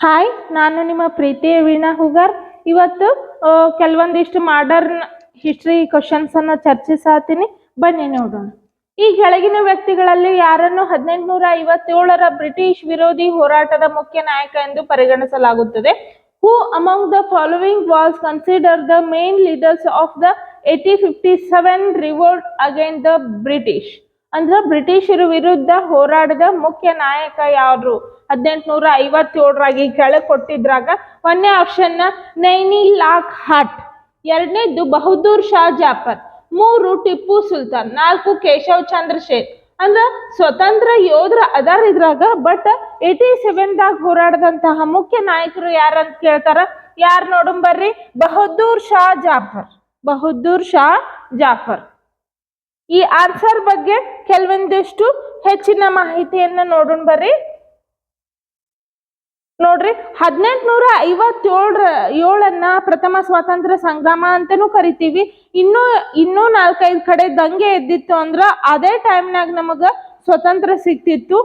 Hi ನಾನು ನಿಮ್ಮ ಪ್ರೀತಿಯ ವೀಣಾ ಹುಗಾರ್. ಇವತ್ತು ಕೆಲವೊಂದಿಷ್ಟು ಮಾಡರ್ನ್ ಹಿಸ್ಟ್ರಿ ಕ್ವಶನ್ಸ್ ಅನ್ನ ಚರ್ಚಿಸಾತೀನಿ. ಬನ್ನಿ ನೋಡೋಣ. ಈ ಕೆಳಗಿನ ವ್ಯಕ್ತಿಗಳಲ್ಲಿ ಯಾರನ್ನು ಹದಿನೆಂಟುನೂರ ಐವತ್ತೇಳರ ಬ್ರಿಟಿಷ್ ವಿರೋಧಿ ಹೋರಾಟದ ಮುಖ್ಯ ನಾಯಕ ಎಂದು ಪರಿಗಣಿಸಲಾಗುತ್ತದೆ? Who among the following was consider the main leaders of the eighteen fifty seven revolt again the British ಅಂದ್ರೆ ಬ್ರಿಟಿಷರ ವಿರುದ್ಧ ಹೋರಾಡಿದ ಮುಖ್ಯ ನಾಯಕ ಯಾರು? ಹದಿನೆಂಟುನೂರ ಐವತ್ತೇಳರಾಗಿ ಕೆಳಗೆ ಕೊಟ್ಟಿದ್ರಾಗ ಒಂದನೇ ಆಪ್ಷನ್ ನೈನಿ ಲಾಕ್ ಹಾಟ್ ಎರಡನೇದು ಬಹದ್ದೂರ್ ಶಾ ಜಾಫರ್, ಮೂರು ಟಿಪ್ಪು ಸುಲ್ತಾನ್, ನಾಲ್ಕು ಕೇಶವ್ ಚಂದ್ರ ಶೇಖ್ ಅಂದ್ರ ಸ್ವತಂತ್ರ ಯೋಧರ ಅದಾರ ಇದ್ರಾಗ ಬಟ್ ಏಟಿ ಸೆವೆನ್ದಾಗ ಹೋರಾಡದಂತಹ ಮುಖ್ಯ ನಾಯಕರು ಯಾರಂತ ಕೇಳ್ತಾರ? ಯಾರು ನೋಡಂಬರ್ರಿ ಬಹದ್ದೂರ್ ಶಾ ಜಾಫರ್, ಬಹದ್ದೂರ್ ಶಾ ಜಾಫರ್. ಈ ಆನ್ಸರ್ ಬಗ್ಗೆ ಕೆಲವೊಂದಿಷ್ಟು ಹೆಚ್ಚಿನ ಮಾಹಿತಿಯನ್ನ ನೋಡೋಣ ಬರ್ರಿ. ನೋಡ್ರಿ ಹದಿನೆಂಟುನೂರ ಐವತ್ತೇಳರ ಏಳನ್ನ ಪ್ರಥಮ ಸ್ವಾತಂತ್ರ್ಯ ಸಂಗ್ರಾಮ ಅಂತಾನೂ ಕರಿತೀವಿ. ಇನ್ನೂ ಇನ್ನೂ ನಾಲ್ಕೈದು ಕಡೆ ದಂಗೆ ಎದ್ದಿತ್ತು ಅಂದ್ರ ಅದೇ ಟೈಮ್ನಾಗ ನಮಗ ಸ್ವತಂತ್ರ ಸಿಕ್ತಿತ್ತು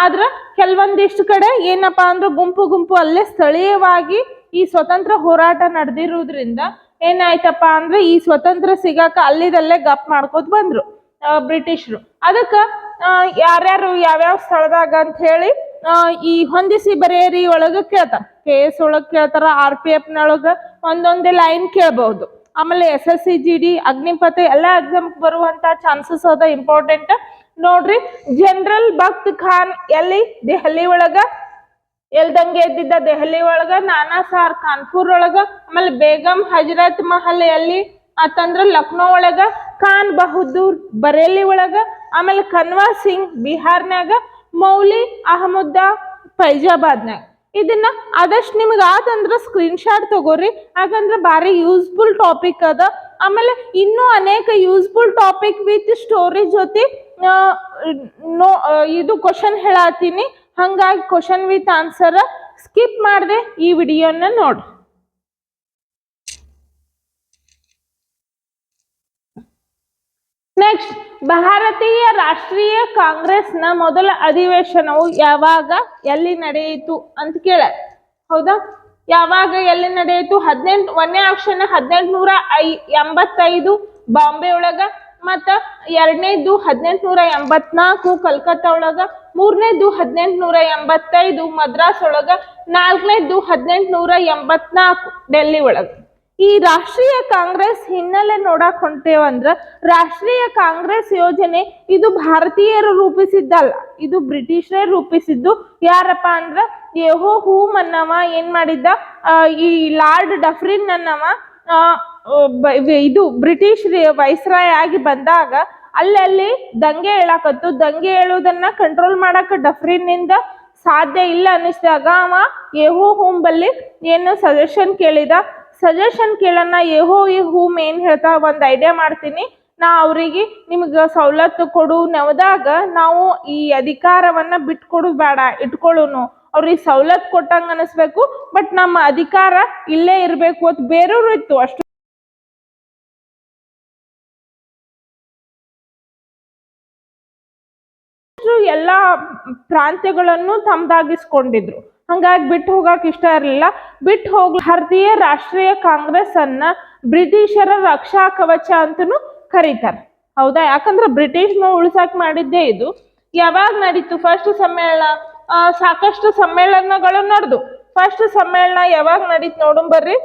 ಆದ್ರ ಕೆಲವೊಂದಿಷ್ಟು ಕಡೆ ಏನಪ್ಪಾ ಅಂದ್ರೆ ಗುಂಪು ಗುಂಪು ಅಲ್ಲೇ ಸ್ಥಳೀಯವಾಗಿ ಈ ಸ್ವತಂತ್ರ ಹೋರಾಟ ನಡೆದಿರುವುದ್ರಿಂದ ಏನಾಯ್ತಪ್ಪ ಅಂದ್ರೆ ಈ ಸ್ವತಂತ್ರ ಸಿಗಾಕ ಅಲ್ಲಿದಲ್ಲೇ ಗಪ್ ಮಾಡ್ಕೋತ ಬಂದ್ರು ಬ್ರಿಟಿಷರು. ಅದಕ್ಕ ಯಾರ್ಯಾರು ಯಾವ್ಯಾವ ಸ್ಥಳದಾಗ ಅಂತ ಹೇಳಿ ಈ ಹೊಂದಿಸಿ ಬರೆಯರಿ ಒಳಗ ಕೇಳ್ತಾರ. ಕೆ ಎಸ್ ಒಳಗ ಕೇಳ್ತಾರ ಆರ್ ಪಿ ಎಫ್ ನೊಳಗ ಒಂದೊಂದೇ ಲೈನ್ ಕೇಳಬಹುದು. ಆಮೇಲೆ S S C G D Agnipath, ಎಲ್ಲ ಎಕ್ಸಾಮ್ ಬರುವಂತ ಚಾನ್ಸಸ್ ಅದ ಇಂಪಾರ್ಟೆಂಟ್ ನೋಡ್ರಿ ಜನರಲ್ ಭಕ್ತ್ ಖಾನ್ ಎಲ್ಲಿ? ದೆಹಲಿ ಒಳಗ. ಎಲ್ದಂಗೆ ಎದ್ದಿದ್ದ ದೆಹಲಿ ಒಳಗ, ನಾನಾ ಸಾರ್ ಕಾನ್ಪುರ್ ಒಳಗ, ಆಮೇಲೆ ಬೇಗಂ ಹಜರತ್ ಮಹಲ್ ಎಲ್ಲಿ ಅತಂದ್ರ ಲಕ್ನೋ ಒಳಗ, ಖಾನ್ ಬಹದ್ದೂರ್ ಬರೇಲಿ ಒಳಗ, ಆಮೇಲೆ ಕನ್ವಾ ಸಿಂಗ್ ಬಿಹಾರ್ನ್ಯಾಗ, ಮೌಲಿ ಅಹಮುದ್ದಾ ಫೈಜಾಬಾದ್ನ್ಯಾಗ. ಇದನ್ನ ಆದಷ್ಟು ನಿಮ್ಗೆ ಆದಂದ್ರ ಸ್ಕ್ರೀನ್ ಶಾಟ್ ತಗೋರಿ. ಯಾಕಂದ್ರೆ ಭಾರಿ ಯೂಸ್ಫುಲ್ ಟಾಪಿಕ್ ಅದ. ಆಮೇಲೆ ಇನ್ನೂ ಅನೇಕ ಯೂಸ್ಫುಲ್ ಟಾಪಿಕ್ ವಿತ್ ಸ್ಟೋರಿ ಜೊತೆ ನೋ ಇದು ಕ್ವಶನ್ ಹೇಳತ್ತೀನಿ ಹಂಗಾಗಿ ಕ್ವಶನ್ ವಿತ್ ಆನ್ಸರ್ ಸ್ಕಿಪ್ ಮಾಡದೆ ಈ ವಿಡಿಯೋನ ನೋಡಿ. ನೆಕ್ಸ್ಟ್ ಭಾರತೀಯ ರಾಷ್ಟ್ರೀಯ ಕಾಂಗ್ರೆಸ್ನ ಮೊದಲ ಅಧಿವೇಶನವು ಯಾವಾಗ, ಎಲ್ಲಿ ನಡೆಯಿತು ಅಂತ ಕೇಳ. ಹೌದಾ? ಯಾವಾಗ, ಎಲ್ಲಿ ನಡೆಯಿತು? ಹದಿನೆಂಟು ಒಂದನೇ ಆಪ್ಷನ್ ಹದಿನೆಂಟುನೂರ ಐ ಎಂಬತ್ತೈದು, ಬಾಂಬೆ ಒಳಗ. ಮತ್ತ ಎರಡನೇದು ಹದಿನೆಂಟುನೂರ ಎಂಬತ್ನಾಲ್ಕು ಕಲ್ಕತ್ತಾ ಒಳಗ, ಮೂರನೇದು ಹದಿನೆಂಟುನೂರ ಎಂಬತ್ತೈದು ಮದ್ರಾಸ್ ಒಳಗ, ನಾಲ್ಕನೇದು ಹದಿನೆಂಟುನೂರ ಎಂಬತ್ನಾಲ್ಕು ಡೆಲ್ಲಿ ಒಳಗ. ಈ ರಾಷ್ಟ್ರೀಯ ಕಾಂಗ್ರೆಸ್ ಹಿನ್ನೆಲೆ ನೋಡಕ್ ಹೊಂಟೇವಂದ್ರ ರಾಷ್ಟ್ರೀಯ ಕಾಂಗ್ರೆಸ್ ಯೋಜನೆ ಇದು ಭಾರತೀಯರು ರೂಪಿಸಿದ್ದಲ್ಲ, ಇದು ಬ್ರಿಟಿಷರೇ ರೂಪಿಸಿದ್ದು. ಯಾರಪ್ಪ ಅಂದ್ರ ಯೆಹೋ ಹೂಮ್ ಮನ್ನವ ಏನ್ ಮಾಡಿದ್ದ ಈ ಲಾರ್ಡ್ ಡಫ್ರಿನ್ ಅನ್ನವ ಇದು ಬ್ರಿಟಿಷ್ ವೈಸ್ರಾಯ್ ಆಗಿ ಬಂದಾಗ ಅಲ್ಲಲ್ಲಿ ದಂಗೆ ಹೇಳಾಕತ್ತು. ದಂಗೆ ಹೇಳೋದನ್ನ ಕಂಟ್ರೋಲ್ ಮಾಡಕ್ ಡಫ್ರಿನ್ನಿಂದ ಸಾಧ್ಯ ಇಲ್ಲ ಅನ್ನಿಸಿದಾಗ ಅವ ಯೆಹೋ ಹೂಮ್ ಬಲ್ಲಿ ಏನು ಸಜೆಷನ್ ಕೇಳಿದ. ಸಜೆಷನ್ ಕೇಳನ್ನ ಯೆಹೋ ಈ ಹೂಮ್ ಏನ್ ಹೇಳ್ತಾ, ಒಂದ್ ಐಡಿಯಾ ಮಾಡ್ತೀನಿ. ನಾ ಅವ್ರಿಗೆ ನಿಮ್ಗ ಸವಲತ್ತು ಕೊಡು ನೆವದಾಗ ನಾವು ಈ ಅಧಿಕಾರವನ್ನ ಬಿಟ್ಕೊಡು ಬೇಡ, ಇಟ್ಕೊಳ್ಳೋನು. ಅವ್ರಿಗೆ ಸವಲತ್ತು ಕೊಟ್ಟಂಗ ಅನಿಸ್ಬೇಕು ಬಟ್ ನಮ್ಮ ಅಧಿಕಾರ ಇಲ್ಲೇ ಇರಬೇಕು ಅಂತ ಬೇರೆಯವ್ರು ಇತ್ತು ಅಷ್ಟು. ಎಲ್ಲ ಪ್ರಾಂತ್ಯಗಳನ್ನು ತಮ್ದಾಗಿಸ್ಕೊಂಡಿದ್ರು. ಹಂಗಾಗಿ ಬಿಟ್ಟು ಹೋಗಕ್ ಇಷ್ಟ ಇರಲಿಲ್ಲ. ಬಿಟ್ಟು ಹೋಗ್ ಭಾರತೀಯ ರಾಷ್ಟ್ರೀಯ ಕಾಂಗ್ರೆಸ್ ಅನ್ನ ಬ್ರಿಟಿಷರ ರಕ್ಷಾ ಕವಚ ಅಂತನೂ ಕರೀತಾರೆ. ಹೌದಾ? ಯಾಕಂದ್ರೆ ಬ್ರಿಟಿಷ್ನ ಉಳಿಸಕ್ ಮಾಡಿದ್ದೇ ಇದು. ಯಾವಾಗ ನಡೀತು ಫಸ್ಟ್ ಸಮ್ಮೇಳನ? ಸಾಕಷ್ಟು ಸಮ್ಮೇಳನಗಳು ನಡೆದು. ಫಸ್ಟ್ ಸಮ್ಮೇಳನ ಯಾವಾಗ ನಡೀತು ನೋಡು ಬರ್ರಿ.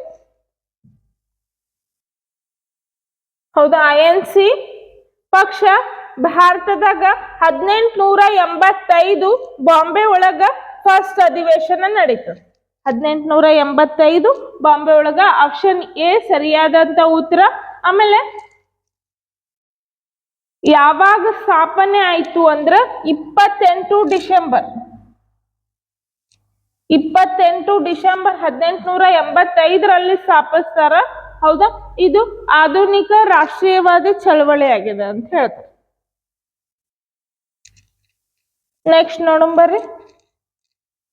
ಹೌದಾ? ಐ ಸಿ ಪಕ್ಷ ಭಾರತದಾಗ ಹದಿನೆಂಟುನೂರ ಎಂಬತ್ತೈದು ಬಾಂಬೆ ಒಳಗ ಫಸ್ಟ್ ಅಧಿವೇಶನ ನಡೀತು. ಹದಿನೆಂಟುನೂರ ಎಂಬತ್ತೈದು ಬಾಂಬೆ ಒಳಗ ಆಪ್ಷನ್ ಎ ಸರಿಯಾದಂತ ಉತ್ತರ. ಆಮೇಲೆ ಯಾವಾಗ ಸ್ಥಾಪನೆ ಆಯ್ತು ಅಂದ್ರ ಇಪ್ಪತ್ತೆಂಟು ಡಿಸೆಂಬರ್. ಇಪ್ಪತ್ತೆಂಟು ಡಿಸೆಂಬರ್ ಹದಿನೆಂಟುನೂರ ಎಂಬತ್ತೈದರಲ್ಲಿ ಸ್ಥಾಪಿಸ್ತಾರ. ಹೌದಾ? ಇದು ಆಧುನಿಕ ರಾಷ್ಟ್ರೀಯವಾದಿ ಚಳವಳಿ ಆಗಿದೆ ಅಂತ ಹೇಳ್ತಾರೆ. ನೆಕ್ಸ್ಟ್ ನೋಡೋಣ ಬರ್ರಿ.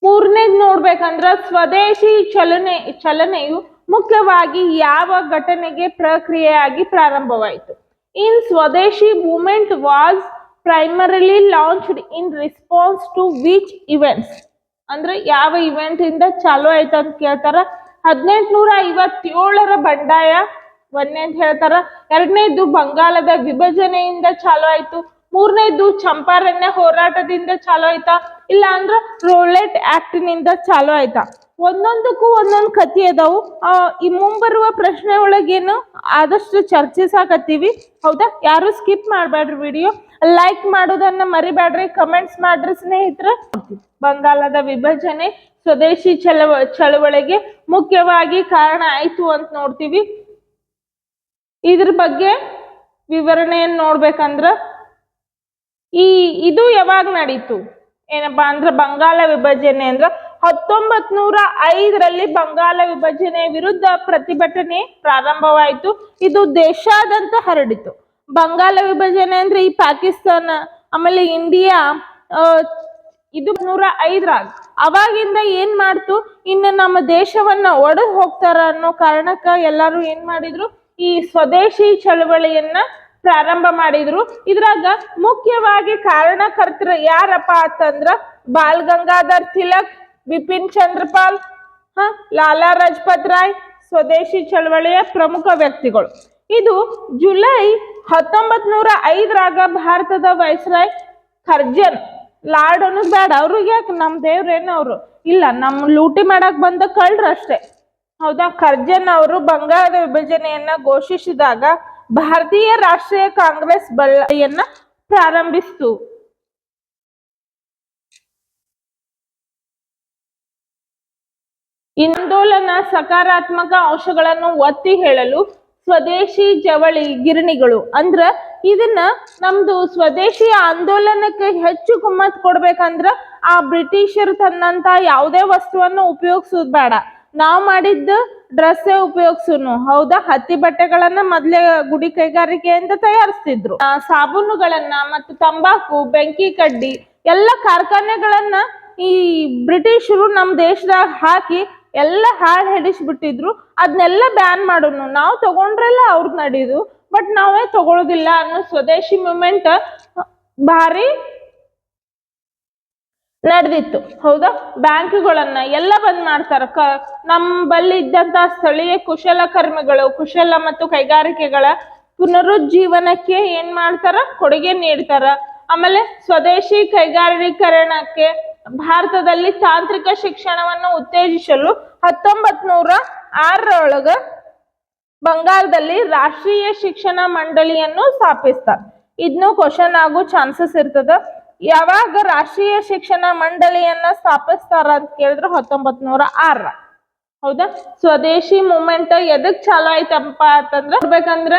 ಮೂರನೇದು ನೋಡ್ಬೇಕಂದ್ರ ಸ್ವದೇಶಿ ಚಲನೆ, ಚಲನೆಯು ಮುಖ್ಯವಾಗಿ ಯಾವ ಘಟನೆಗೆ ಪ್ರಕ್ರಿಯೆಯಾಗಿ ಪ್ರಾರಂಭವಾಯಿತು. In Swadeshi movement was primarily launched in response to which events ಅಂದ್ರೆ ಯಾವ ಇವೆಂಟ್ ಇಂದ ಚಾಲೂ ಆಯ್ತು ಅಂತ ಕೇಳ್ತಾರ. ಹದಿನೆಂಟುನೂರ ಐವತ್ತೇಳರ ಬಂಡಾಯ ಅಂತ ಹೇಳ್ತಾರ. ಎರಡನೇದು ಬಂಗಾಳದ ವಿಭಜನೆಯಿಂದ ಚಾಲೂ ಆಯ್ತು. ಮೂರನೇದು ಚಂಪಾರಣ್ಯ ಹೋರಾಟದಿಂದ ಚಾಲು ಆಯ್ತಾ? ಇಲ್ಲ ಅಂದ್ರ ರೋಲೆಟ್ ಆಕ್ಟ್ನಿಂದ ಚಾಲು ಆಯ್ತಾ? ಒಂದೊಂದಕ್ಕೂ ಒಂದೊಂದು ಕಥೆ ಅದಾವು. ಈ ಮುಂಬರುವ ಪ್ರಶ್ನೆ ಒಳಗೇನು ಆದಷ್ಟು ಚರ್ಚಿಸಾಕತ್ತೀವಿ ಹೌದಾ? ಯಾರು ಸ್ಕಿಪ್ ಮಾಡ್ಬೇಡ್ರಿ ವಿಡಿಯೋ ಲೈಕ್ ಮಾಡೋದನ್ನ ಮರಿಬೇಡ್ರಿ ಕಮೆಂಟ್ಸ್ ಮಾಡ್ರಿ ಸ್ನೇಹಿತರೆ. ಬಂಗಾಳದ ವಿಭಜನೆ ಸ್ವದೇಶಿ ಚಳವ ಚಳವಳಿಗೆ ಮುಖ್ಯವಾಗಿ ಕಾರಣ ಆಯ್ತು ಅಂತ ನೋಡ್ತೀವಿ. ಇದ್ರ ಬಗ್ಗೆ ವಿವರಣೆಯನ್ನು ನೋಡ್ಬೇಕಂದ್ರ ಈ ಇದು ಯಾವಾಗ ನಡೀತು? ಏನಪ್ಪಾ ಅಂದ್ರ ಬಂಗಾಳ ವಿಭಜನೆ ಅಂದ್ರ ಹತ್ತೊಂಬತ್ ನೂರ ಐದರಲ್ಲಿ ಬಂಗಾಳ ವಿಭಜನೆ ವಿರುದ್ಧ ಪ್ರತಿಭಟನೆ ಪ್ರಾರಂಭವಾಯಿತು. ಇದು ದೇಶಾದಂತ ಹರಡಿತು. ಬಂಗಾಳ ವಿಭಜನೆ ಅಂದ್ರೆ ಈ ಪಾಕಿಸ್ತಾನ, ಆಮೇಲೆ ಇಂಡಿಯಾ ಇದು ನೂರ ಐದರಾಗ ಅವಾಗಿಂದ ಏನ್ ಮಾಡ್ತು? ಇನ್ನು ನಮ್ಮ ದೇಶವನ್ನ ಒಡೆದು ಹೋಗ್ತಾರ ಅನ್ನೋ ಕಾರಣಕ್ಕ ಎಲ್ಲಾರು ಏನ್ ಮಾಡಿದ್ರು? ಈ ಸ್ವದೇಶಿ ಚಳವಳಿಯನ್ನ ಪ್ರಾರಂಭ ಮಾಡಿದ್ರು. ಇದ್ರಾಗ ಮುಖ್ಯವಾಗಿ ಕಾರಣಕರ್ತರು ಯಾರಪ್ಪ ಅಂತಂದ್ರ ಬಾಲ್ ಗಂಗಾಧರ್ ತಿಲಕ್, ಬಿಪಿನ್ ಚಂದ್ರಪಾಲ್, ಹ, ಲಾಲಾ ರಾಜಪತ್ ರಾಯ್, ಸ್ವದೇಶಿ ಚಳವಳಿಯ ಪ್ರಮುಖ ವ್ಯಕ್ತಿಗಳು. ಇದು ಜುಲೈ ಹತ್ತೊಂಬತ್ ನೂರ ಐದರಾಗ ಭಾರತದ ವೈಸ್ರಾಯ್ ಖರ್ಜನ್. ಲಾರ್ಡ್ ಅನ್ನೋದು ಬೇಡ ಅವ್ರಿಗೆ ಯಾಕೆ ನಮ್ ದೇವ್ರೇನು ಅವರು? ಇಲ್ಲ ನಮ್ಮ ಲೂಟಿ ಮಾಡಕ್ ಬಂದ ಕಳ್ರಷ್ಟೇ ಹೌದಾ? ಖರ್ಜನ್ ಅವರು ಬಂಗಾಳದ ವಿಭಜನೆಯನ್ನ ಘೋಷಿಸಿದಾಗ ಭಾರತೀಯ ರಾಷ್ಟ್ರೀಯ ಕಾಂಗ್ರೆಸ್ ಬಳ್ಳಿಯನ್ನ ಪ್ರಾರಂಭಿಸಿತು. ಇಂದೋಲನ ಸಕಾರಾತ್ಮಕ ಅಂಶಗಳನ್ನು ಒತ್ತಿ ಹೇಳಲು ಸ್ವದೇಶಿ ಜವಳಿ ಗಿರಣಿಗಳು, ಅಂದ್ರ ಇದನ್ನ ನಮ್ದು ಸ್ವದೇಶಿ ಆಂದೋಲನಕ್ಕೆ ಹೆಚ್ಚು ಕುಮ್ಮತ್ ಕೊಡ್ಬೇಕಂದ್ರ ಆ ಬ್ರಿಟಿಷರು ತನ್ನಂತ ಯಾವುದೇ ವಸ್ತುವನ್ನು ಉಪಯೋಗಿಸೋದ್ ಬೇಡ. ನಾವ್ ಮಾಡಿದ್ದ ಡ್ರೆಸ್ಸೇ ಉಪಯೋಗಿಸುನು. ಹೌದಾ? ಹತ್ತಿ ಬಟ್ಟೆಗಳನ್ನ ಮೊದ್ಲೇ ಗುಡಿ ಕೈಗಾರಿಕೆಯಿಂದ ತಯಾರಿಸ್ತಿದ್ರು. ಸಾಬೂನುಗಳನ್ನ ಮತ್ತು ತಂಬಾಕು, ಬೆಂಕಿ ಕಡ್ಡಿ ಎಲ್ಲ ಕಾರ್ಖಾನೆಗಳನ್ನ ಈ ಬ್ರಿಟಿಷರು ನಮ್ಮ ದೇಶದಾಗ ಹಾಕಿ ಎಲ್ಲ ಹಾಳು ಹಿಡಿಸ್ಬಿಟ್ಟಿದ್ರು. ಅದನ್ನೆಲ್ಲ ಬ್ಯಾನ್ ಮಾಡೋನು. ನಾವು ತಗೊಂಡ್ರೆಲ್ಲ ಅವ್ರದ್ ನಡೀದು. ಬಟ್ ನಾವೇ ತಗೊಳ್ಳೋದಿಲ್ಲ ಅನ್ನೋ ಸ್ವದೇಶಿ ಮೂಮೆಂಟ್ ಭಾರಿ ನಡೆದಿತ್ತು. ಹೌದಾ? ಬ್ಯಾಂಕ್ಗಳನ್ನ ಎಲ್ಲ ಬಂದ್ ಮಾಡ್ತಾರ. ಕ, ನಮ್ ಬಳಿ ಇದ್ದಂತ ಸ್ಥಳೀಯ ಕುಶಲಕರ್ಮಿಗಳು ಕುಶಲ ಮತ್ತು ಕೈಗಾರಿಕೆಗಳ ಪುನರುಜ್ಜೀವನಕ್ಕೆ ಏನ್ ಮಾಡ್ತಾರ? ಕೊಡುಗೆ ನೀಡ್ತಾರ. ಆಮೇಲೆ ಸ್ವದೇಶಿ ಕೈಗಾರಿಕರಣಕ್ಕೆ ಭಾರತದಲ್ಲಿ ತಾಂತ್ರಿಕ ಶಿಕ್ಷಣವನ್ನು ಉತ್ತೇಜಿಸಲು ಹತ್ತೊಂಬತ್ ನೂರ ಆರರೊಳಗ ಬಂಗಾಳದಲ್ಲಿ ರಾಷ್ಟ್ರೀಯ ಶಿಕ್ಷಣ ಮಂಡಳಿಯನ್ನು ಸ್ಥಾಪಿಸ್ತಾರೆ. ಇದನ್ನು ಕ್ವಶನ್ ಆಗೋ ಚಾನ್ಸಸ್ ಇರ್ತದ. ಯಾವಾಗ ರಾಷ್ಟ್ರೀಯ ಶಿಕ್ಷಣ ಮಂಡಳಿಯನ್ನ ಸ್ಥಾಪಿಸ್ತಾರ ಅಂತ ಕೇಳಿದ್ರೆ ಹತ್ತೊಂಬತ್ ನೂರ ಆರ. ಹೌದಾ? ಸ್ವದೇಶಿ ಮೂಮೆಂಟ್ ಎದಕ್ ಚಾಲು ಆಯ್ತಪ್ಪ ಅಂತಂದ್ರ ನೋಡ್ಬೇಕಂದ್ರ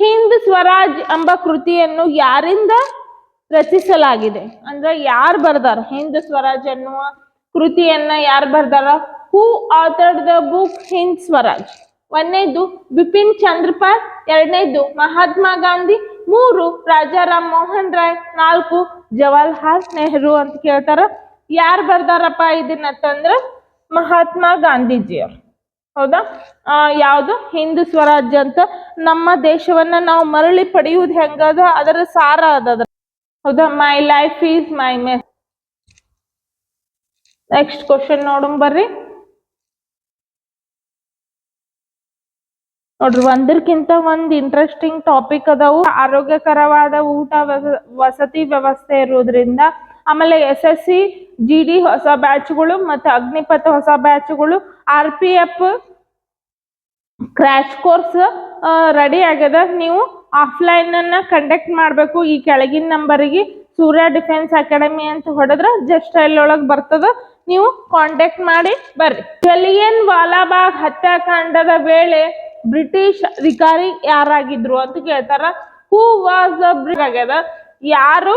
ಹಿಂದ್ ಸ್ವರಾಜ್ ಎಂಬ ಕೃತಿಯನ್ನು ಯಾರಿಂದ ರಚಿಸಲಾಗಿದೆ? ಅಂದ್ರೆ ಯಾರು ಬರ್ದಾರ? ಹಿಂದ್ ಸ್ವರಾಜ್ ಅನ್ನುವ ಕೃತಿಯನ್ನ ಯಾರು ಬರ್ದಾರ? Who authored the book Hind Swaraj ಒಂದನೇದು ಬಿಪಿನ್ ಚಂದ್ರಪಾಲ್, ಎರಡನೇದು ಮಹಾತ್ಮ ಗಾಂಧಿ ಮೂರು ರಾಜಾರಾಮ್ ಮೋಹನ್ ರಾಯ್ ನಾಲ್ಕು ಜವಾಹರ್ಲಾಲ್ ನೆಹರು ಅಂತ ಕೇಳ್ತಾರ. ಯಾರು ಬರ್ದಾರಪ್ಪ ಇದನ್ನಂತಂದ್ರ ಮಹಾತ್ಮ ಗಾಂಧೀಜಿಯವ್ರು. ಹೌದಾ? ಆ, ಯಾವುದು? ಹಿಂದೂ ಸ್ವರಾಜ್ಯ ಅಂತ. ನಮ್ಮ ದೇಶವನ್ನ ನಾವು ಮರಳಿ ಪಡೆಯುವುದು ಹೆಂಗದ? ಅದರ ಸಾರ ಅದ ಹೌದಾ? My life is my mess next question ನೋಡೋಣ ಬರ್ರಿ. ನೋಡ್ರಿ, ಒಂದಕ್ಕಿಂತ ಒಂದ್ ಇಂಟ್ರೆಸ್ಟಿಂಗ್ ಟಾಪಿಕ್ ಅದಾವು. ಆರೋಗ್ಯಕರವಾದ ಊಟ ವಸತಿ ವ್ಯವಸ್ಥೆ ಇರೋದ್ರಿಂದ ಆಮೇಲೆ S S C G D ಹೊಸ ಬ್ಯಾಚ್ಗಳು ಮತ್ತೆ ಅಗ್ನಿಪಥ ಹೊಸ ಬ್ಯಾಚ್ಗಳು R P F crash course ready ಆಗ್ಯದ. ನೀವು ಆಫ್ಲೈನ್ ಅನ್ನ ಕಂಡಕ್ಟ್ ಮಾಡಬೇಕು. ಈ ಕೆಳಗಿನ ನಂಬರಿಗೆ ಸೂರ್ಯ ಡಿಫೆನ್ಸ್ ಅಕಾಡೆಮಿ ಅಂತ ಹೊಡೆದ್ರ ಜಸ್ಟ್ ಅಲ್ಲೊಳಗೆ ಬರ್ತದ. ನೀವು ಕಾಂಟ್ಯಾಕ್ಟ್ ಮಾಡಿ ಬರ್ರಿ. ಜಲಿಯನ್ ವಾಲಾಬಾಗ್ ಹತ್ಯಾಕಾಂಡದ ವೇಳೆ ಬ್ರಿಟಿಷ್ ಅಧಿಕಾರಿ ಯಾರಾಗಿದ್ರು ಅಂತ ಕೇಳ್ತಾರ. ಹೂ ವಾಸ್ ಆಗ್ಯದ? ಯಾರು?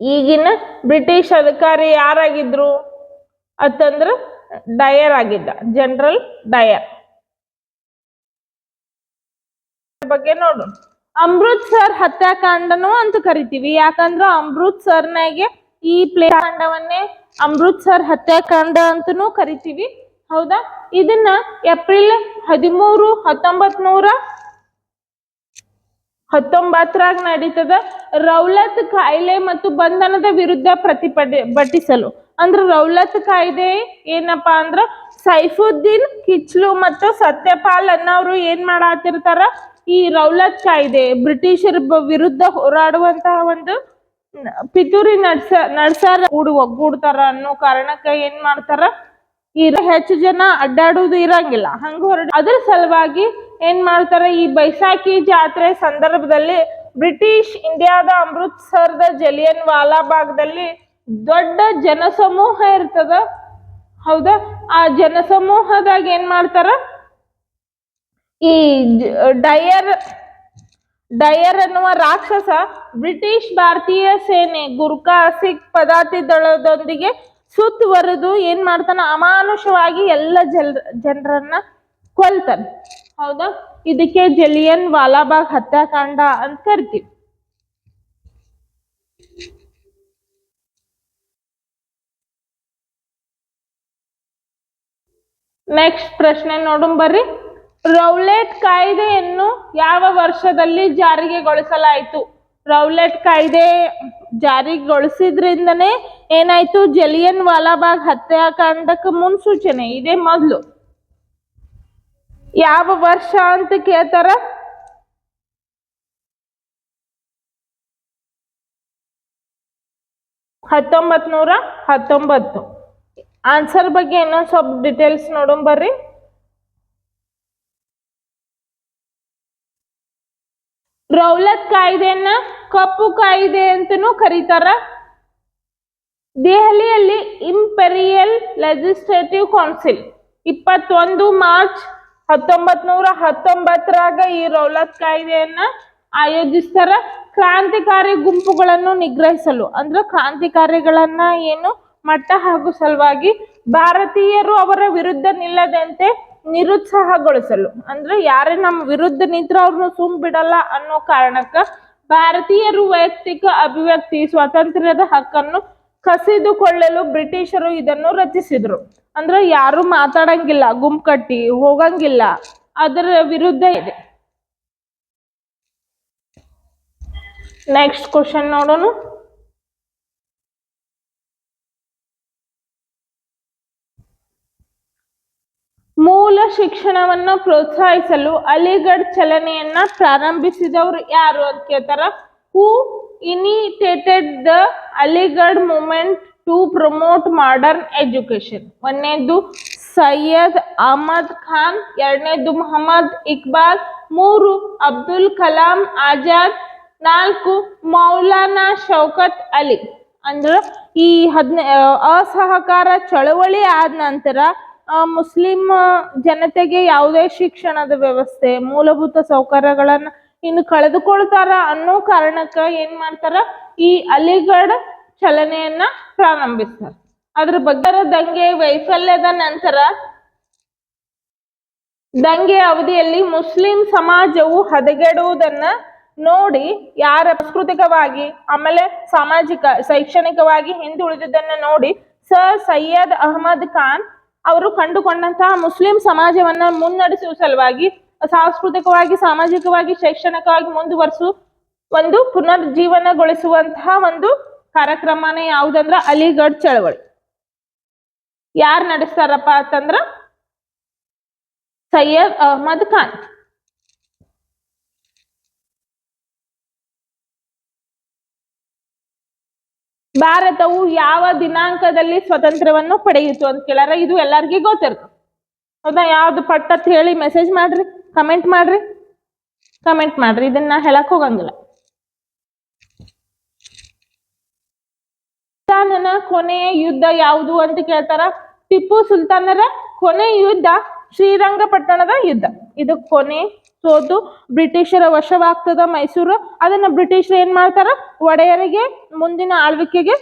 ಈಗಿನ ಬ್ರಿಟಿಷ್ ಅಧಿಕಾರಿ ಯಾರಾಗಿದ್ರು ಅಂತಂದ್ರ ಡಯರ್ ಆಗಿದ್ದ ಜನರಲ್ ಡಯರ್ ಬಗ್ಗೆ ನೋಡು. ಅಮೃತ್ಸರ್ ಹತ್ಯಾಕಾಂಡನು ಅಂತ ಕರಿತೀವಿ. ಯಾಕಂದ್ರ ಅಮೃತ್ಸರ್ನಾಗೆ ಈ ಪ್ಲೇ ಕಾಂಡವನ್ನೇ ಅಮೃತ್ಸರ್ ಹತ್ಯಾಕಾಂಡ ಅಂತನೂ ಕರಿತೀವಿ. ಹೌದಾ? ಇದನ್ನ ಏಪ್ರಿಲ್ ಹದಿಮೂರು ಹತ್ತೊಂಬತ್ ನೂರ ಹತ್ತೊಂಬತ್ತರಾಗ ನಡೀತದ ರೌಲತ್ ಕಾಯಿಲೆ ಮತ್ತು ಬಂಧನದ ವಿರುದ್ಧ ಪ್ರತಿಭಟ ಬಟ್ಟಿಸಲು. ಅಂದ್ರ ರೌಲತ್ ಕಾಯ್ದೆ ಏನಪ್ಪಾ ಅಂದ್ರ ಸೈಫುದ್ದೀನ್, ಕಿಚ್ಲು ಮತ್ತು ಸತ್ಯಪಾಲ್ ಅನ್ನೋರು ಏನ್ ಮಾಡಾತಿರ್ತಾರ? ಈ ರೌಲತ್ ಕಾಯ್ದೆ ಬ್ರಿಟಿಷರ ವಿರುದ್ಧ ಹೋರಾಡುವಂತಹ ಒಂದು ಪಿತೂರಿ ನಡ್ಸ, ನಡ್ಸಾರ ಕೂಡು ಒಗ್ಗೂಡ್ತಾರ ಅನ್ನೋ ಕಾರಣಕ್ಕ ಏನ್ ಮಾಡ್ತಾರ? ಈ ಹೆಚ್ಚು ಜನ ಅಡ್ಡಾಡುದು ಇರಂಗಿಲ್ಲ. ಹಂಗ ಹೊರಡ ಅದ್ರ ಸಲುವಾಗಿ ಏನ್ ಮಾಡ್ತಾರೆ ಈ ಬೈಸಾಖಿ ಜಾತ್ರೆ ಸಂದರ್ಭದಲ್ಲಿ ಬ್ರಿಟಿಷ್ ಇಂಡಿಯಾದ ಅಮೃತ್ಸರದ ಜಲಿಯನ್ ವಾಲಾಬಾಗ್ದಲ್ಲಿ ದೊಡ್ಡ ಜನಸಮೂಹ ಇರ್ತದ. ಹೌದಾ? ಆ ಜನಸಮೂಹದಾಗ ಏನ್ ಮಾಡ್ತಾರ? ಈ ಡಯರ್ ಡಯರ್ ಅನ್ನುವ ರಾಕ್ಷಸ ಬ್ರಿಟಿಷ್ ಭಾರತೀಯ ಸೇನೆ ಗುರ್ಖಾ ಸಿಖ್ ಪದಾತಿ ದಳದೊಂದಿಗೆ ಸುತ್ತುವರೆದು ಏನ್ ಮಾಡ್ತಾನ? ಅಮಾನುಷವಾಗಿ ಎಲ್ಲ ಜಲ್, ಜನರನ್ನ ಕೊಲ್ತಾನ. ಹೌದಾ? ಇದಕ್ಕೆ ಜಲಿಯನ್ ವಾಲಾಬಾಗ್ ಹತ್ಯಾಕಾಂಡ ಅಂತ ಕರಿತೀವಿ. ನೆಕ್ಸ್ಟ್ ಪ್ರಶ್ನೆ ನೋಡೋಣ ಬರ್ರಿ. ರೌಲೆಟ್ ಕಾಯ್ದೆಯನ್ನು ಯಾವ ವರ್ಷದಲ್ಲಿ ಜಾರಿಗೆಗೊಳಿಸಲಾಯಿತು? ರೌಲೆಟ್ ಕಾಯ್ದೆ ಜಾರಿಗೊಳಿಸಿದ್ರಿಂದನೇ ಏನಾಯ್ತು? ಜಲಿಯನ್ ವಾಲಾಬಾಗ್ ಹತ್ಯಾಕಾಂಡಕ್ಕೆ ಮುನ್ಸೂಚನೆ. ಇದೇ ಮೊದಲು. ಯಾವ ವರ್ಷ ಅಂತ ಕೇಳ್ತಾರ? ಹತ್ತೊಂಬತ್ ನೂರ ಹತ್ತೊಂಬತ್ತು. ಆನ್ಸರ್ ಬಗ್ಗೆ ಇನ್ನೊಂದು ಸ್ವಲ್ಪ ಡೀಟೇಲ್ಸ್ ನೋಡೋಣ ಬರ್ರಿ. ರೌಲತ್ ಕಾಯ್ದೆಯನ್ನ ಕಪ್ಪು ಕಾಯ್ದೆ ಅಂತನೂ ಕರೀತಾರ. ದೆಹಲಿಯಲ್ಲಿ ಇಂಪೆರಿಯಲ್ ಲೆಜಿಸ್ಲೇಟಿವ್ ಕೌನ್ಸಿಲ್ ಇಪ್ಪತ್ತೊಂದು ಮಾರ್ಚ್ ಹತ್ತೊಂಬತ್ ನೂರ ಹತ್ತೊಂಬತ್ತರಾಗ ಈ ರೌಲತ್ ಕಾಯ್ದೆಯನ್ನ ಆಯೋಜಿಸ್ತಾರ. ಕ್ರಾಂತಿಕಾರಿ ಗುಂಪುಗಳನ್ನು ನಿಗ್ರಹಿಸಲು, ಅಂದ್ರೆ ಕ್ರಾಂತಿಕಾರಿಗಳನ್ನ ಏನು ಮಟ್ಟ ಹಾಗೂ ಸಲುವಾಗಿ ಭಾರತೀಯರು ಅವರ ವಿರುದ್ಧ ನಿಲ್ಲದಂತೆ ನಿರುತ್ಸಾಹಗೊಳಿಸಲು. ಅಂದ್ರೆ ಯಾರೇ ನಮ್ಮ ವಿರುದ್ಧ ನಿಂತ್ರ ಅವ್ರನ್ನ ಸುಮ್ ಬಿಡಲ್ಲ ಅನ್ನೋ ಕಾರಣಕ್ಕ ಭಾರತೀಯರು ವೈಯಕ್ತಿಕ ಅಭಿವ್ಯಕ್ತಿ, ಸ್ವಾತಂತ್ರ್ಯದ ಹಕ್ಕನ್ನು ಕಸಿದುಕೊಳ್ಳಲು ಬ್ರಿಟಿಷರು ಇದನ್ನು ರಚಿಸಿದ್ರು. ಅಂದ್ರೆ ಯಾರು ಮಾತಾಡಂಗಿಲ್ಲ ಗುಂಪು ಕಟ್ಟಿ ಹೋಗಂಗಿಲ್ಲ. ಅದರ ವಿರುದ್ಧ ಇದೆ. ನೆಕ್ಸ್ಟ್ ಕ್ವಶನ್ ನೋಡೋಣ. ಮೂಲ ಶಿಕ್ಷಣವನ್ನು ಪ್ರೋತ್ಸಾಹಿಸಲು ಅಲಿಗಢ್ ಚಲನೆಯನ್ನ ಪ್ರಾರಂಭಿಸಿದವರು ಯಾರು ಅಂತ ಕೇಳ್ತಾರ? Who initiated the Aligarh movement to promote modern education ಒಂದನೇದು ಸೈಯದ್ ಅಹಮದ್ ಖಾನ್, ಎರಡನೇದು ಮೊಹಮ್ಮದ್ ಇಕ್ಬಾಲ್, ಮೂರು ಅಬ್ದುಲ್ ಕಲಾಂ ಆಜಾದ್, ನಾಲ್ಕು ಮೌಲಾನಾ ಶೌಕತ್ ಅಲಿ. ಅಂದ್ರೆ ಈ ಹದಿನ, ಅಸಹಕಾರ ಚಳವಳಿ ಆದ ನಂತರ ಮುಸ್ಲಿಂ ಜನತೆಗೆ ಯಾವುದೇ ಶಿಕ್ಷಣದ ವ್ಯವಸ್ಥೆ, ಮೂಲಭೂತ ಸೌಕರ್ಯಗಳನ್ನ ಇನ್ನು ಕಳೆದುಕೊಳ್ತಾರ ಅನ್ನೋ ಕಾರಣಕ್ಕ ಏನ್ ಮಾಡ್ತಾರ? ಈ ಅಲಿಗಢ ಚಲನೆಯನ್ನ ಪ್ರಾರಂಭಿಸ್ತಾರ. ಅದ್ರ ಬಗ್ಗೆ ದಂಗೆ ವೈಫಲ್ಯದ ನಂತರ ದಂಗೆ ಅವಧಿಯಲ್ಲಿ ಮುಸ್ಲಿಂ ಸಮಾಜವು ಹದಗೆಡುವುದನ್ನ ನೋಡಿ ಯಾರ ಸಾಂಸ್ಕೃತಿಕವಾಗಿ, ಆಮೇಲೆ ಸಾಮಾಜಿಕ, ಶೈಕ್ಷಣಿಕವಾಗಿ ಹಿಂದುಳಿದಿದ್ದನ್ನ ನೋಡಿ ಸರ್ ಸೈಯದ್ ಅಹಮದ್ ಖಾನ್ ಅವರು ಕಂಡುಕೊಂಡಂತಹ ಮುಸ್ಲಿಂ ಸಮಾಜವನ್ನ ಮುನ್ನಡೆಸುವ ಸಲುವಾಗಿ, ಸಾಂಸ್ಕೃತಿಕವಾಗಿ, ಸಾಮಾಜಿಕವಾಗಿ, ಶೈಕ್ಷಣಿಕವಾಗಿ ಮುಂದುವರಿಸು, ಒಂದು ಪುನರ್ಜೀವನಗೊಳಿಸುವಂತಹ ಒಂದು ಕಾರ್ಯಕ್ರಮನೇ ಯಾವುದಂದ್ರ ಅಲಿಗಢ್ ಚಳವಳಿ. ಯಾರು ನಡೆಸ್ತಾರಪ್ಪ ಅಂತಂದ್ರ ಸೈಯದ್ ಅಹಮದ್ ಖಾನ್. ಭಾರತವು ಯಾವ ದಿನಾಂಕದಲ್ಲಿ ಸ್ವತಂತ್ರವನ್ನು ಪಡೆಯಿತು ಅಂತ ಕೇಳಾರ ಇದು ಎಲ್ಲರಿಗೂ ಗೊತ್ತಿರ್ತದೆ. ಹೌದಾ? ಯಾವ್ದು ಪಟ್ಟತ್ ಹೇಳಿ ಮೆಸೇಜ್ ಮಾಡ್ರಿ ಕಮೆಂಟ್ ಮಾಡ್ರಿ. ಕಮೆಂಟ್ ಮಾಡ್ರಿ. ಇದನ್ನ ಹೇಳಕ್ ಹೋಗಂಗಿಲ್ಲ. ಸುಲ್ತಾನನ ಕೊನೆಯ ಯುದ್ಧ ಯಾವುದು ಅಂತ ಕೇಳ್ತಾರ? ಟಿಪ್ಪು ಸುಲ್ತಾನರ ಕೊನೆ ಯುದ್ಧ ಶ್ರೀರಂಗಪಟ್ಟಣದ ಯುದ್ಧ. ಇದು ಕೊನೆ ಸೋತು ಬ್ರಿಟಿಷರ ವಶವಾಗ್ತದ ಮೈಸೂರು. ಅದನ್ನ ಬ್ರಿಟಿಷರು ಏನ್ ಮಾಡ್ತಾರ? ಒಡೆಯರಿಗೆ ಮುಂದಿನ ಆಳ್ವಿಕೆಗೆ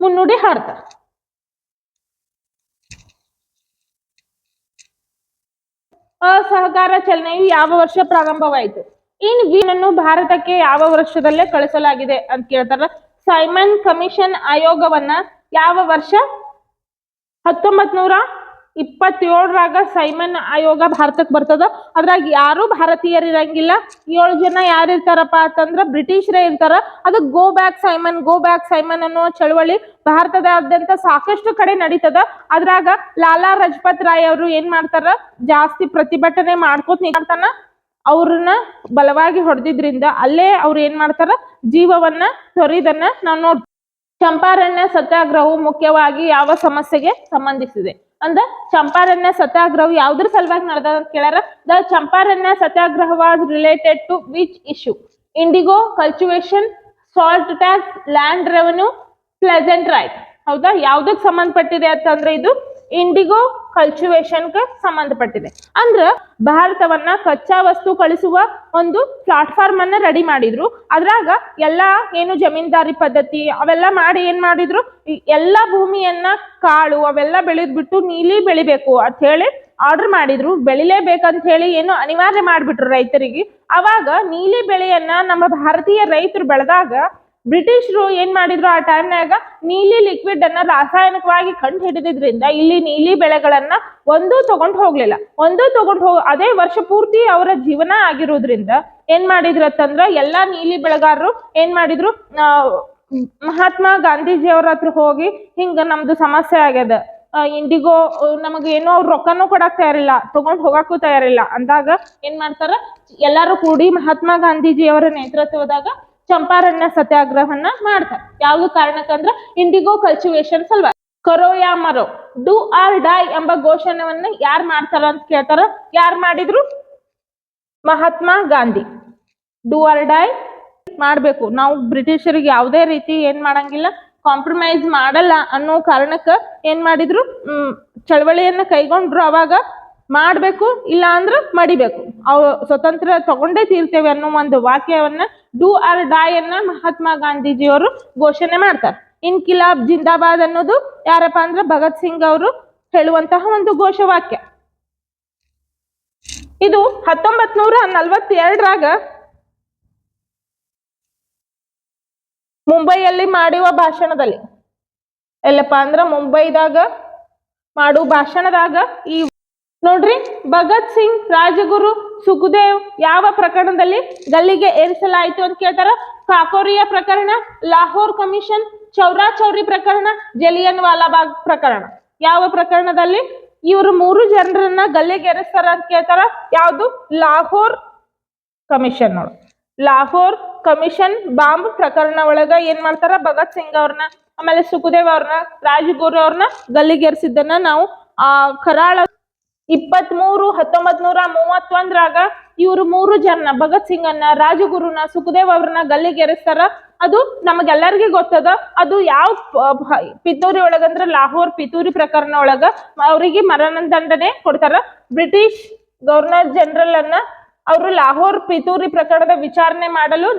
ಮುನ್ನುಡಿ ಹಾಡ್ತಾರ. ಅಸಹಕಾರ ಚಲನೆಯು ಯಾವ ವರ್ಷ ಪ್ರಾರಂಭವಾಯಿತು? ಇನ್ ವೀನನ್ನು ಭಾರತಕ್ಕೆ ಯಾವ ವರ್ಷದಲ್ಲೇ ಕಳಿಸಲಾಗಿದೆ ಅಂತ ಕೇಳ್ತಾರ ಸೈಮನ್ ಕಮಿಷನ್ ಆಯೋಗವನ್ನ ಯಾವ ವರ್ಷ? ಹತ್ತೊಂಬತ್ ನೂರ ಇಪ್ಪತ್ತೇಳರಾಗ ಸೈಮನ್ ಆಯೋಗ ಭಾರತಕ್ಕೆ ಬರ್ತದ. ಅದ್ರಾಗ ಯಾರು ಭಾರತೀಯರು ಇರಂಗಿಲ್ಲ ಏಳು ಜನ ಯಾರು ಇರ್ತಾರಪ್ಪ ಅಂತಂದ್ರ ಬ್ರಿಟಿಷರೇ ಇರ್ತಾರ. ಅದು go back Simon go back Simon ಅನ್ನೋ ಚಳವಳಿ ಭಾರತದಾದ್ಯಂತ ಸಾಕಷ್ಟು ಕಡೆ ನಡೀತದ. ಅದ್ರಾಗ ಲಾಲಾ ರಜಪತ್ ರಾಯ್ ಅವರು ಏನ್ ಮಾಡ್ತಾರ? ಜಾಸ್ತಿ ಪ್ರತಿಭಟನೆ ಮಾಡ್ಕೋತ ನಿಂತಾನ. ಅವ್ರನ್ನ ಬಲವಾಗಿ ಹೊಡೆದಿದ್ರಿಂದ ಅಲ್ಲೇ ಅವ್ರು ಏನ್ ಮಾಡ್ತಾರ? ಜೀವವನ್ನ ತೊರಿದನ್ನ ನಾವು ನೋಡ್ತೀವಿ ಚಂಪಾರಣ್ಯ ಸತ್ಯಾಗ್ರಹವು ಮುಖ್ಯವಾಗಿ ಯಾವ ಸಮಸ್ಯೆಗೆ ಸಂಬಂಧಿಸಿದೆ? ಅಂದ್ರ ಚಂಪಾರಣ್ಯ ಸತ್ಯಾಗ್ರಹ ಯಾವ್ದ್ರ ಸಲುವಾಗಿ ನಡೆದ ಅಂತ ಕೇಳ್ಯಾರ? The Champaranya Satyagraha was related to which issue indigo cultivation salt tax land revenue pleasant right ಹೌದಾ? ಯಾವ್ದಕ್ ಸಂಬಂಧಪಟ್ಟಿದೆ ಅಂತಂದ್ರೆ ಇದು? ಇಂಡಿಗೋ ಕಲ್ಚುವೇಶನ್ಗೆ ಸಂಬಂಧಪಟ್ಟಿದೆ. ಅಂದ್ರ ಭಾರತವನ್ನ ಕಚ್ಚಾ ವಸ್ತು ಕಳಿಸುವ ಒಂದು ಪ್ಲಾಟ್ಫಾರ್ಮ್ ಅನ್ನ ರೆಡಿ ಮಾಡಿದ್ರು. ಅದ್ರಾಗ ಎಲ್ಲಾ ಏನು ಜಮೀನ್ದಾರಿ ಪದ್ಧತಿ, ಅವೆಲ್ಲ ಮಾಡಿ ಏನ್ ಮಾಡಿದ್ರು? ಎಲ್ಲಾ ಭೂಮಿಯನ್ನ ಕಾಳು, ಅವೆಲ್ಲ ಬೆಳೆದ್ ಬಿಟ್ಟು ನೀಲಿ ಬೆಳಿಬೇಕು ಅಂತ ಹೇಳಿ ಆರ್ಡರ್ ಮಾಡಿದ್ರು. ಬೆಳಿಲೇಬೇಕಂತ ಹೇಳಿ ಏನು ಅನಿವಾರ್ಯ ಮಾಡ್ಬಿಟ್ರು ರೈತರಿಗೆ. ಅವಾಗ ನೀಲಿ ಬೆಳೆಯನ್ನ ನಮ್ಮ ಭಾರತೀಯ ರೈತರು ಬೆಳೆದಾಗ ಬ್ರಿಟಿಷರು ಏನ್ ಮಾಡಿದ್ರು ಆ ಟೈಮ್ನಾಗ ನೀಲಿ ಲಿಕ್ವಿಡ್ ಅನ್ನ ರಾಸಾಯನಿಕವಾಗಿ ಕಂಡು ಹಿಡಿದಿದ್ರಿಂದ ಇಲ್ಲಿ ನೀಲಿ ಬೆಳೆಗಳನ್ನ ಒಂದೂ ತಗೊಂಡ್ ಹೋಗ್ಲಿಲ್ಲ. ಒಂದೂ ತಗೊಂಡ್ ಹೋಗ, ಅದೇ ವರ್ಷ ಪೂರ್ತಿ ಅವರ ಜೀವನ ಆಗಿರೋದ್ರಿಂದ ಏನ್ ಮಾಡಿದ್ರು ಅಂತಂದ್ರ ಎಲ್ಲಾ ನೀಲಿ ಬೆಳೆಗಾರರು ಏನ್ ಮಾಡಿದ್ರು? ಮಹಾತ್ಮ ಗಾಂಧೀಜಿ ಅವ್ರ ಹತ್ರ ಹೋಗಿ ಹಿಂಗ ನಮ್ದು ಸಮಸ್ಯೆ ಆಗ್ಯದ. ಇಂಡಿಗೋ, ನಮಗೆ ಏನೋ ಅವ್ರು ರೊಕ್ಕನೂ ಕೊಡಕ್ ತಯಾರಿಲ್ಲ, ತಗೊಂಡ್ ಹೋಗಕ್ಕೂ ತಯಾರಿಲ್ಲ. ಅಂದಾಗ ಏನ್ ಮಾಡ್ತಾರ? ಎಲ್ಲಾರು ಕೂಡಿ ಮಹಾತ್ಮ ಗಾಂಧೀಜಿ ಅವರ ನೇತೃತ್ವದಾಗ ಚಂಪಾರಣ್ಯ ಸತ್ಯಾಗ್ರಹವನ್ನ ಮಾಡ್ತಾರೆ. ಯಾವ್ದು ಕಾರಣಕ್ಕಂದ್ರ ಇಂಡಿಗೋ ಕಲ್ಚುವೇಶನ್ ಸಲ್ವ. ಕರೋ ಯಾ ಮರೋ ಡೂ ಆರ್ ಡೈ ಎಂಬ ಘೋಷಣೆವನ್ನ ಯಾರ್ ಮಾಡ್ತಾರ ಅಂತ ಕೇಳ್ತಾರ? ಯಾರ್ ಮಾಡಿದ್ರು? Mahatma Gandhi. Do or die ಮಾಡ್ಬೇಕು. ನಾವು ಬ್ರಿಟಿಷರಿಗೆ ಯಾವುದೇ ರೀತಿ ಏನ್ ಮಾಡಂಗಿಲ್ಲ ಕಾಂಪ್ರಮೈಸ್ ಮಾಡಲ್ಲ ಅನ್ನೋ ಕಾರಣಕ್ಕ ಏನ್ ಮಾಡಿದ್ರು? ಚಳವಳಿಯನ್ನ ಕೈಗೊಂಡ್ರು ಅವಾಗ ಮಾಡ್ಬೇಕು, ಇಲ್ಲ ಅಂದ್ರೆ ಮಡಿಬೇಕು. ಅವು ಸ್ವತಂತ್ರ ತಗೊಂಡೇ ತೀರ್ತೇವೆ ಅನ್ನೋ ಒಂದು ವಾಕ್ಯವನ್ನ ಡೂ ಆರ್ ಡೈ ಅನ್ನ ಮಹಾತ್ಮ ಗಾಂಧೀಜಿಯವರು ಘೋಷಣೆ ಮಾಡ್ತಾರೆ. ಇನ್ಕಿಲಾಬ್ ಜಿಂದಾಬಾದ್ ಅನ್ನೋದು ಯಾರಪ್ಪ ಅಂದ್ರೆ ಭಗತ್ ಸಿಂಗ್ ಅವರು ಹೇಳುವಂತಹ ಒಂದು ಘೋಷವಾಕ್ಯ. ಇದು ಹತ್ತೊಂಬತ್ ನೂರ ನಲ್ವತ್ತೆರಡರಾಗ ಮುಂಬೈಯಲ್ಲಿ ಮಾಡುವ ಭಾಷಣದಲ್ಲಿ. ಎಲ್ಲಪ್ಪ ಅಂದ್ರ ಮುಂಬೈದಾಗ ಮಾಡುವ ಭಾಷಣದಾಗ ಈ ನೋಡ್ರಿ, ಭಗತ್ ಸಿಂಗ್, ರಾಜಗುರು, ಸುಖದೇವ್ ಯಾವ ಪ್ರಕರಣದಲ್ಲಿ ಗಲ್ಲಿಗೆ ಏರಿಸಲಾಯಿತು ಅಂತ ಕೇಳ್ತಾರ, ಕಾಕೋರಿಯ ಪ್ರಕರಣ, ಲಾಹೋರ್ ಕಮಿಷನ್, ಚೌರಾ ಚೌರಿ ಪ್ರಕರಣ, ಜಲಿಯನ್ ವಾಲಾಬಾಗ್ ಪ್ರಕರಣ. ಯಾವ ಪ್ರಕರಣದಲ್ಲಿ ಇವರು ಮೂರು ಜನರನ್ನ ಗಲ್ಲಿಗೆ ಏರಿಸ್ತಾರ ಅಂತ ಕೇಳ್ತಾರ, ಯಾವುದು? ಲಾಹೋರ್ ಕಮಿಷನ್ ನೋಡು. ಲಾಹೋರ್ ಕಮಿಷನ್ ಬಾಂಬ್ ಪ್ರಕರಣ ಒಳಗ ಏನ್ ಮಾಡ್ತಾರ? ಭಗತ್ ಸಿಂಗ್ ಅವ್ರನ್ನ, ಆಮೇಲೆ ಸುಖದೇವ್ ಅವ್ರನ್ನ, ರಾಜಗುರು ಅವ್ರನ್ನ ಗಲ್ಲಿಗೇರಿಸಿದ್ದನ್ನ ನಾವು, ಆ, ಕರಾಳ ಇಪ್ಪತ್ತ್ ಮೂರು ಹತ್ತೊಂಬತ್ ನೂರ ಮೂವತ್ತೊಂದ್ರಾಗ ಇವ್ರು ಮೂರು ಜನ ಭಗತ್ ಸಿಂಗ್ ಅನ್ನ ರಾಜಗುರುನ, ಸುಖದೇವ್ ಅವ್ರನ್ನ ಗಲ್ಲಿಗೇರಿಸ್ತಾರ. ಅದು ನಮಗೆಲ್ಲರಿಗೂ ಗೊತ್ತದ. ಅದು ಯಾವ ಪಿತೂರಿ ಒಳಗಂದ್ರ ಲಾಹೋರ್ ಪಿತೂರಿ ಪ್ರಕರಣ ಒಳಗ ಅವರಿಗೆ ಮರಣದಂಡನೆ ಕೊಡ್ತಾರ. ಬ್ರಿಟಿಷ್ ಗವರ್ನರ್ ಜನರಲ್ ಅನ್ನ ಅವರು ಲಾಹೋರ್ ಪಿತೂರಿ ಪ್ರಕರಣದ ವಿಚಾರಣೆ ಮಾಡಲು